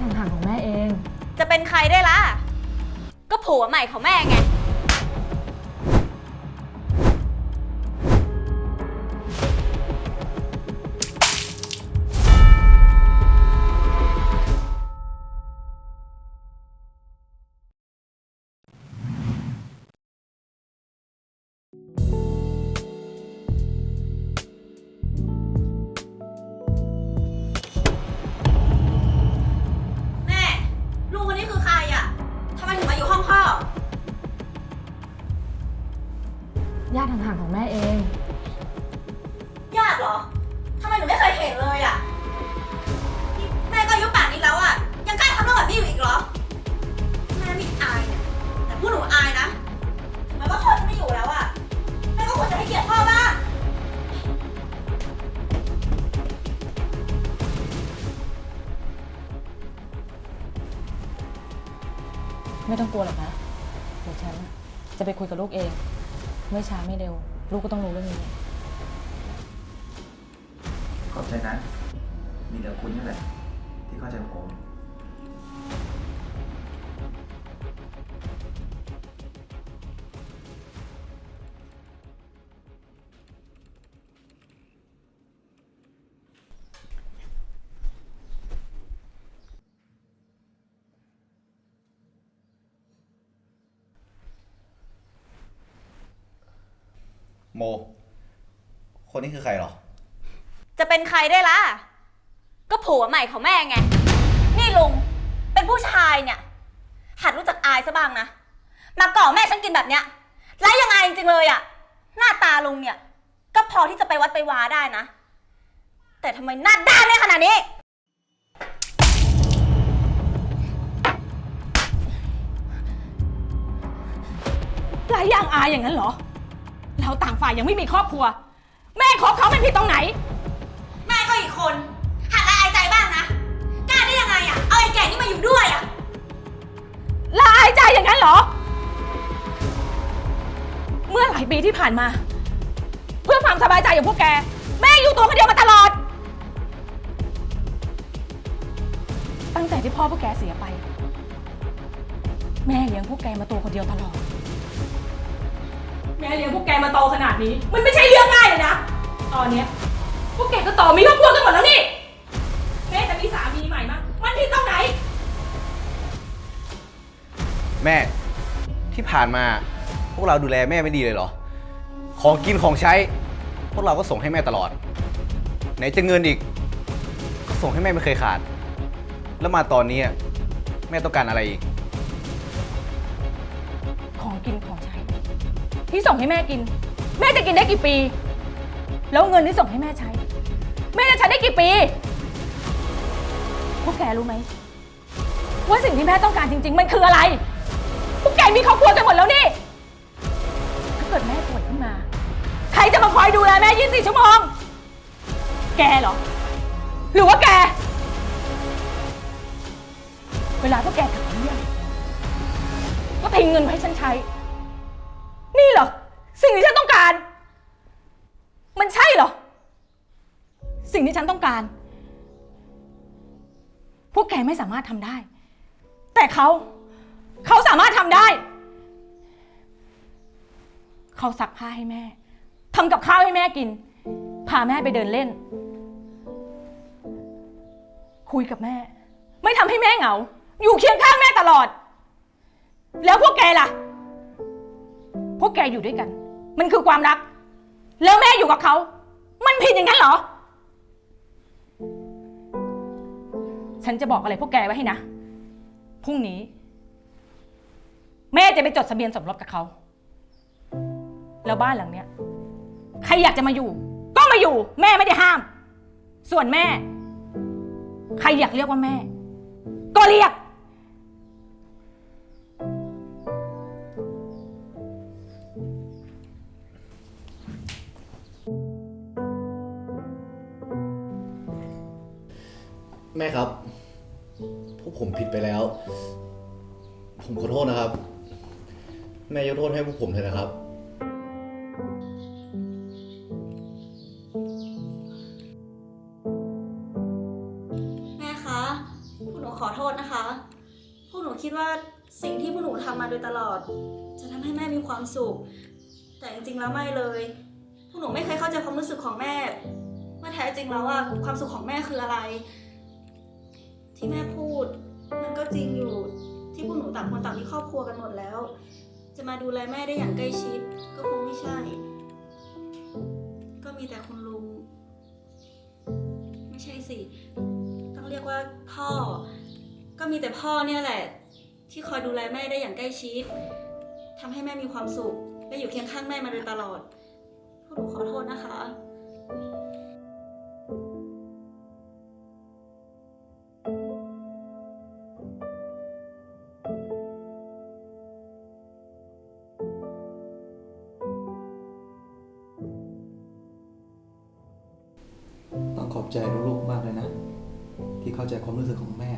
ห่างๆของแม่เอง จะเป็นใครได้ล่ะ ก็ผัวใหม่ของแม่ไง จะให้เกียรติพ่อบ้างไม่ต้องกลัวหรอกนะเดี๋ยวฉันจะไปคุยกับลูกเอง ไม่ช้าไม่เร็ว ลูกก็ต้องรู้เรื่องนี้ ขอบใจนะ มีแต่คุณนี่แหละที่เข้าใจผม โม คนนี้คือใครหรอ จะเป็นใครได้ล่ะ ก็ผัวใหม่ของแม่ไง นี่ลุง เป็นผู้ชายเนี่ย หัดรู้จักอายซะบ้างนะ มาก่อแม่ฉันกินแบบเนี้ยไร้ยังไงจริงๆเลยอะหน้าตาลุงเนี่ย ก็พอที่จะไปวัดไปวาได้นะ แต่ทำไมหน้าด้านได้ขนาดนี้ ไรอย่างอายอย่างนั้นเหรอ เราต่างฝ่ายยังไม่มีครอบครัว แม่คบเขาเป็นผิดตรงไหน แม่ก็อีกคน หัดละอายใจบ้างนะ กล้าได้ยังไงอะเอาไอ้แก่นี่มาอยู่ด้วยอะละอายใจอย่างนั้นเหรอ เมื่อหลายปีที่ผ่านมา เพื่อความสบายใจของพวกแก แม่อยู่ตัวคนเดียวมาตลอด ตั้งแต่ที่พ่อพวกแกเสียไป แม่เลี้ยงพวกแกมาตัวคนเดียวตลอด แม่เลี้ยงพวกแกมาโตขนาดนี้ มันไม่ใช่เรื่องง่ายเลยนะ ตอนเนี้ยพวกแกก็โตมีครอบครัวกันหมดแล้วนี่ แม่จะมีสามีใหม่มั้งมันผิดตรงไหน แม่ที่ผ่านมาพวกเราดูแลแม่ไม่ดีเลยเหรอ ของกินของใช้ พวกเราก็ส่งให้แม่ตลอด ไหนจะเงินอีก ก็ส่งให้แม่ไม่เคยขาด แล้วมาตอนนี้อะแม่ต้องการอะไรอีก ของกินของใช้ ที่ส่งให้แม่กิน แม่จะกินได้กี่ปี แล้วเงินที่ส่งให้แม่ใช้ แม่จะใช้ได้กี่ปี พวกแกรู้ไหมว่าสิ่งที่แม่ต้องการจริง ๆ มันคืออะไร พวกแกมีครอบครัวกันหมดแล้วนี่ ถ้าเกิดแม่ป่วยขึ้นมา ใครจะมาคอยดูแลแม่24ชั่วโมง แกเหรอ หรือว่าแก เวลาพวกแกกลับมาเยี่ยมก็ทิ้งเงินไว้ให้ฉันใช้ นี่เหรอ สิ่งที่ฉันต้องการ มันใช่เหรอ สิ่งที่ฉันต้องการ พวกแกไม่สามารถทำได้ แต่เขา เขาสามารถทำได้ เขาซักผ้าให้แม่ทำกับข้าวให้แม่กิน พาแม่ไปเดินเล่น คุยกับแม่ ไม่ทำให้แม่เหงา อยู่เคียงข้างแม่ตลอด แล้วพวกแกล่ะ วกแกอยู่ด้วยกัน มันคือความรัก แล้วแม่อยู่กับเขา มันผิดอย่างนั้นเหรอ ฉันจะบอกอะไรพวกแกไว้ให้นะ พรุ่งนี้ แม่จะไปจดทะเบียนสมรสกับเขา แล้วบ้านหลังเนี้ย ใครอยากจะมาอยู่ ก็มาอยู่ แม่ไม่ได้ห้าม ส่วนแม่ ใครอยากเรียกว่าแม่ ก็เรียก แม่ครับ พวกผมผิดไปแล้ว ผมขอโทษนะครับ แม่ยกโทษให้พวกผมเถอะนะครับ แม่คะพวกหนูขอโทษนะคิดว่าสิ่งที่พวกหนูทำมาโดยตลอด จะทำให้แม่มีความสุข แต่จริงๆแล้วไม่เลย พวกหนูไม่เคยเข้าใจความรู้สึกของแม่ว่าแท้จริงแล้วว่าความสุขของแม่คืออะไร ที่แม่พูด มันก็จริงอยู่ที่พวกหนูต่างคนต่างมีครอบครัวกันหมดแล้ว จะมาดูแลแม่ได้อย่างใกล้ชิด ก็คงไม่ใช่ ก็มีแต่คุณลุงไม่ใช่สิต้องเรียกว่าพ่อ ก็มีแต่พ่อเนี่ยแหละ ที่คอยดูแลแม่ได้อย่างใกล้ชิดทำให้แม่มีความสุขและอยู่เคียงข้างแม่มาโดยตลอดพวกหนูขอโทษนะคะ ขอบใจลูกๆมากเลยนะ ที่เข้าใจความรู้สึกของแม่